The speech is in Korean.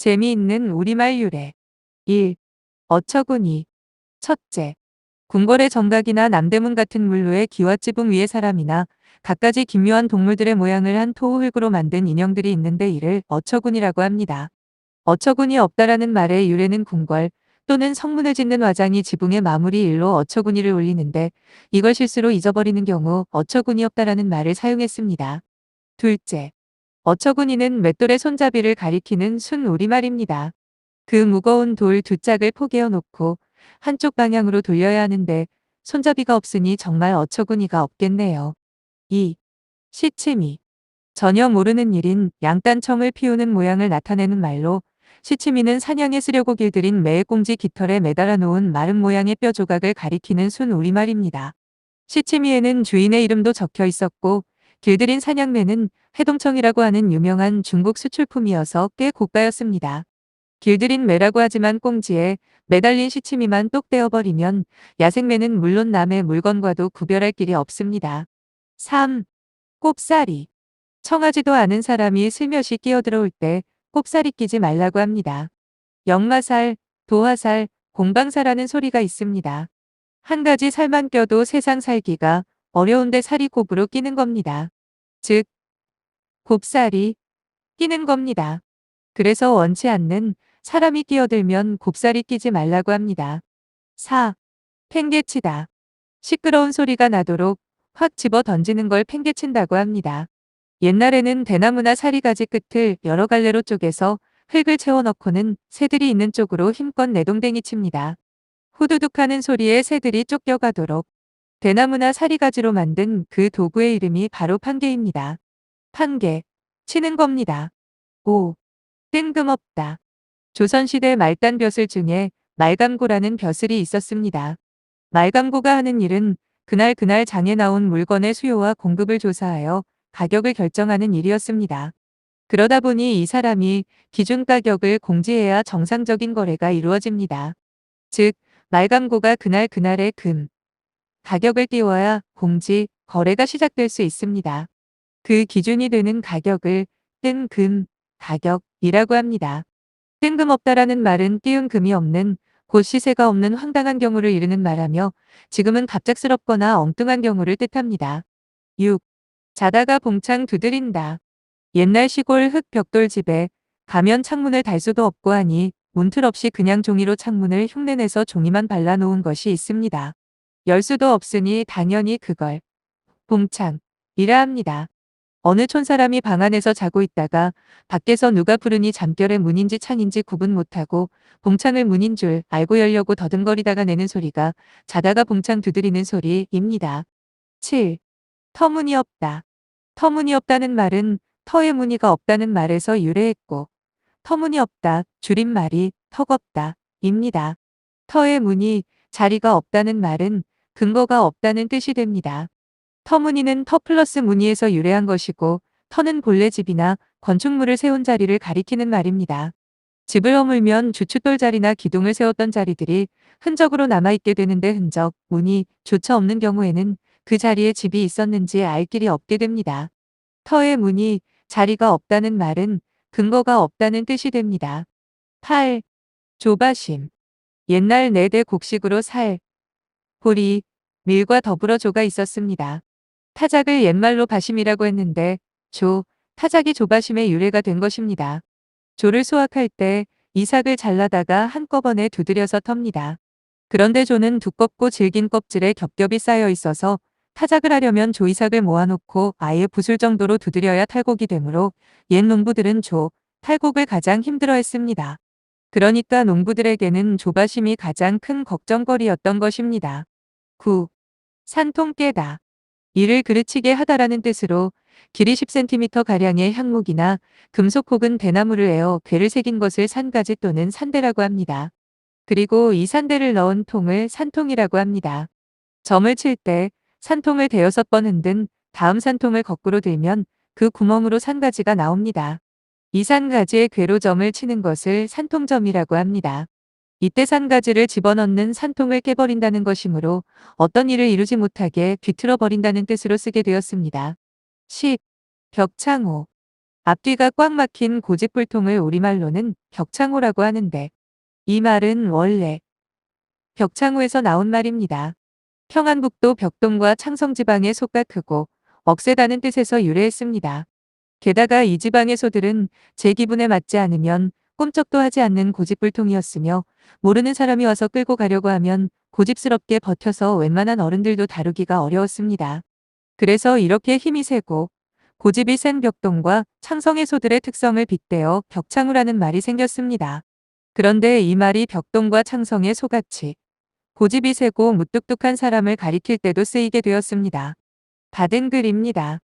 재미있는 우리말 유래 1. 어처구니 첫째, 궁궐의 정각이나 남대문 같은 물로의 기와 지붕 위의 사람이나 갖가지 기묘한 동물들의 모양을 한 토우 흙으로 만든 인형들이 있는데 이를 어처구니라고 합니다. 어처구니 없다라는 말의 유래는 궁궐 또는 성문을 짓는 화장이 지붕의 마무리 일로 어처구니를 올리는데 이걸 실수로 잊어버리는 경우 어처구니 없다라는 말을 사용했습니다. 둘째, 어처구니는 맷돌의 손잡이를 가리키는 순 우리말입니다. 그 무거운 돌 두 짝을 포개어 놓고 한쪽 방향으로 돌려야 하는데 손잡이가 없으니 정말 어처구니가 없겠네요. 2. 시치미. 전혀 모르는 일인 양딴청을 피우는 모양을 나타내는 말로 시치미는 사냥에 쓰려고 길들인 매의꽁지 깃털에 매달아 놓은 마른 모양의 뼈 조각을 가리키는 순 우리말입니다. 시치미에는 주인의 이름도 적혀 있었고 길들인 사냥매는 해동청이라고 하는 유명한 중국 수출품이어서 꽤 고가였습니다. 길들인 매라고 하지만 꽁지에 매달린 시치미만 똑 떼어버리면 야생매는 물론 남의 물건과도 구별할 길이 없습니다. 3. 꼽사리. 청하지도 않은 사람이 슬며시 끼어들어올 때 꼽사리 끼지 말라고 합니다. 역마살, 도화살, 공방사라는 소리가 있습니다. 한 가지 살만 껴도 세상 살기가 어려운데 살이 곱으로 끼는 겁니다. 즉, 곱살이 끼는 겁니다. 그래서 원치 않는 사람이 끼어들면 곱살이 끼지 말라고 합니다. 4. 팽개치다. 시끄러운 소리가 나도록 확 집어 던지는 걸 팽개친다고 합니다. 옛날에는 대나무나 사리가지 끝을 여러 갈래로 쪼개서 흙을 채워넣고는 새들이 있는 쪽으로 힘껏 내동댕이 칩니다. 후두둑 하는 소리에 새들이 쫓겨가도록 대나무나 사리가지로 만든 그 도구의 이름이 바로 판개입니다. 판개, 치는 겁니다. 5. 뜬금없다. 조선시대 말단 벼슬 중에 말감고라는 벼슬이 있었습니다. 말감고가 하는 일은 그날 그날 장에 나온 물건의 수요와 공급을 조사하여 가격을 결정하는 일이었습니다. 그러다 보니 이 사람이 기준 가격을 공지해야 정상적인 거래가 이루어집니다. 즉, 말감고가 그날 그날의 금, 가격을 띄워야 공지, 거래가 시작될 수 있습니다. 그 기준이 되는 가격을 뜬금, 가격이라고 합니다. 뜬금없다라는 말은 띄운 금이 없는 곧 시세가 없는 황당한 경우를 이르는 말하며 지금은 갑작스럽거나 엉뚱한 경우를 뜻합니다. 6. 자다가 봉창 두드린다. 옛날 시골 흙 벽돌 집에 가면 창문을 달 수도 없고 하니 문틀 없이 그냥 종이로 창문을 흉내내서 종이만 발라놓은 것이 있습니다. 열 수도 없으니 당연히 그걸 봉창이라 합니다. 어느 촌사람이 방 안에서 자고 있다가 밖에서 누가 부르니 잠결에 문인지 창인지 구분 못하고 봉창을 문인 줄 알고 열려고 더듬거리다가 내는 소리가 자다가 봉창 두드리는 소리입니다. 7. 터무니없다. 터무니없다는 말은 터의 무늬가 없다는 말에서 유래했고 터무니없다 줄임말이 턱없다 입니다. 터의 무늬 자리가 없다는 말은 근거가 없다는 뜻이 됩니다. 터무니는 터 플러스 무늬에서 유래한 것이고 터는 본래 집이나 건축물을 세운 자리를 가리키는 말입니다. 집을 허물면 주춧돌 자리나 기둥을 세웠던 자리들이 흔적으로 남아있게 되는데 흔적, 무늬, 조차 없는 경우에는 그 자리에 집이 있었는지 알 길이 없게 됩니다. 터의 무늬, 자리가 없다는 말은 근거가 없다는 뜻이 됩니다. 8. 조바심. 옛날 네대 곡식으로 살, 보리, 밀과 더불어 조가 있었습니다. 타작을 옛말로 바심이라고 했는데 조, 타작이 조바심의 유래가 된 것입니다. 조를 수확할 때 이삭을 잘라다가 한꺼번에 두드려서 텁니다. 그런데 조는 두껍고 질긴 껍질에 겹겹이 쌓여 있어서 타작을 하려면 조이삭을 모아놓고 아예 부술 정도로 두드려야 탈곡이 되므로 옛 농부들은 조, 탈곡을 가장 힘들어했습니다. 그러니까 농부들에게는 조바심이 가장 큰 걱정거리였던 것입니다. 9. 산통 깨다. 이를 그르치게 하다라는 뜻으로 길이 10cm가량의 향목이나 금속 혹은 대나무를 에어 괴를 새긴 것을 산가지 또는 산대라고 합니다. 그리고 이 산대를 넣은 통을 산통이라고 합니다. 점을 칠 때 산통을 대여섯 번 흔든 다음 산통을 거꾸로 들면 그 구멍으로 산가지가 나옵니다. 이 산가지의 괴로 점을 치는 것을 산통점이라고 합니다. 이때 산가지를 집어넣는 산통을 깨버린다는 것이므로 어떤 일을 이루지 못하게 뒤틀어 버린다는 뜻으로 쓰게 되었습니다. 10. 벽창호. 앞뒤가 꽉 막힌 고집불통을 우리말로는 벽창호라고 하는데 이 말은 원래 벽창호에서 나온 말입니다. 평안북도 벽동과 창성지방의 소가 크고 억세다는 뜻에서 유래했습니다. 게다가 이 지방의 소들은 제 기분에 맞지 않으면 꿈쩍도 하지 않는 고집불통이었으며 모르는 사람이 와서 끌고 가려고 하면 고집스럽게 버텨서 웬만한 어른들도 다루기가 어려웠습니다. 그래서 이렇게 힘이 세고 고집이 센 벽동과 창성의 소들의 특성을 빗대어 벽창우라는 말이 생겼습니다. 그런데 이 말이 벽동과 창성의 소같이 고집이 세고 무뚝뚝한 사람을 가리킬 때도 쓰이게 되었습니다. 받은 글입니다.